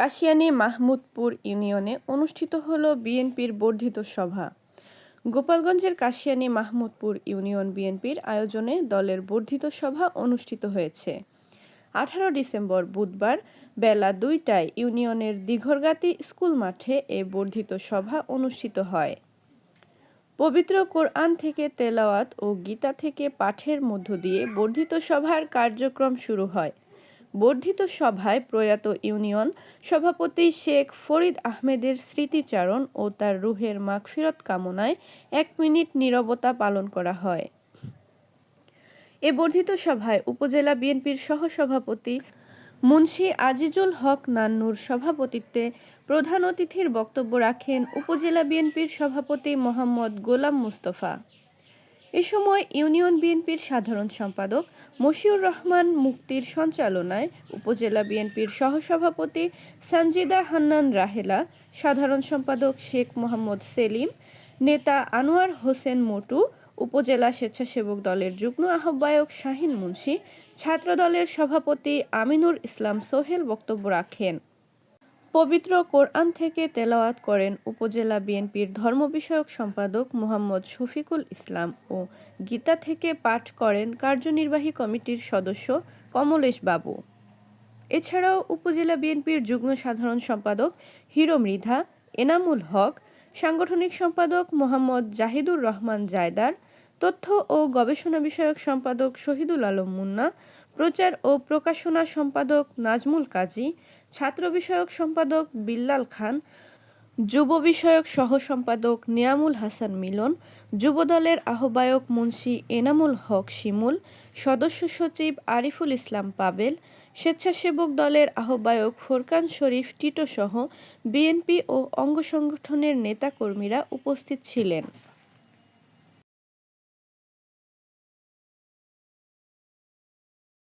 কাশিয়ানী মাহমুদপুর ইউনিয়নে অনুষ্ঠিত হলো বিএনপির বর্ধিত সভা। গোপালগঞ্জের কাশিয়ানী মাহমুদপুর ইউনিয়ন বিএনপির আয়োজনে দলের বর্ধিত সভা অনুষ্ঠিত হয়েছে। আঠারো ডিসেম্বর বুধবার বেলা দুইটায় ইউনিয়নের দিঘরগাতি স্কুল মাঠে এ বর্ধিত সভা অনুষ্ঠিত হয়। পবিত্র কোরআন থেকে তেলাওয়াত ও গীতা থেকে পাঠের মধ্য দিয়ে বর্ধিত সভার কার্যক্রম শুরু হয়। বর্ধিত সভায় প্রয়াত ইউনিয়ন সভাপতি শেখ ফরিদ আহমেদের স্মৃতিচারণ ও তার রুহের মাগফিরত কামনায় এক মিনিট নীরবতা পালন করা হয়। এ বর্ধিত সভায় উপজেলা বিএনপির সহসভাপতি মুন্সী আজিজুল হক নান্নুর সভাপতিত্বে প্রধান অতিথির বক্তব্য রাখেন উপজেলা বিএনপির সভাপতি মোহাম্মদ গোলাম মুস্তফা। এ সময় ইউনিয়ন বিএনপির সাধারণ সম্পাদক মশিউর রহমান মুক্তির সঞ্চালনায় উপজেলা বিএনপির সহসভাপতি সানজিদা হান্নান রাহেলা, সাধারণ সম্পাদক শেখ মোহাম্মদ সেলিম, নেতা আনোয়ার হোসেন মোটু, উপজেলা স্বেচ্ছাসেবক দলের যুগ্ম আহ্বায়ক শাহিন মুন্সি, ছাত্রদলের সভাপতি আমিনুর ইসলাম সোহেল বক্তব্য রাখেন। পবিত্র কোরআন থেকে তেলাওয়াত করেন উপজেলা বিএনপির ধর্ম বিষয়ক সম্পাদক মোহাম্মদ শফিকুল ইসলাম ও গীতা থেকে পাঠ করেন কার্যনির্বাহী কমিটির সদস্য কমলেশ বাবু। এছাড়াও উপজেলা বিএনপির যুগ্ম সাধারণ সম্পাদক হিরো মৃধা, এনামুল হক, সাংগঠনিক সম্পাদক মোহাম্মদ জাহিদুর রহমান জায়দার তথ্য ও গবেষণা বিষয়ক সম্পাদক শহীদুল আলম মুন্না, প্রচার ও প্রকাশনা সম্পাদক নাজমুল কাজী, ছাত্র বিষয়ক সম্পাদক বিল্লাল খান, যুব বিষয়ক সহ সম্পাদক নিয়ামুল হাসান মিলন যুবদলের আহ্বায়ক মুন্সি এনামুল হক শিমুল, সদস্য সচিব আরিফুল ইসলাম পাবেল, স্বেচ্ছাসেবক দলের আহ্বায়ক ফোরকান শরীফ টিটো সহ বিএনপি ও অঙ্গ সংগঠনের নেতাকর্মীরা উপস্থিত ছিলেন।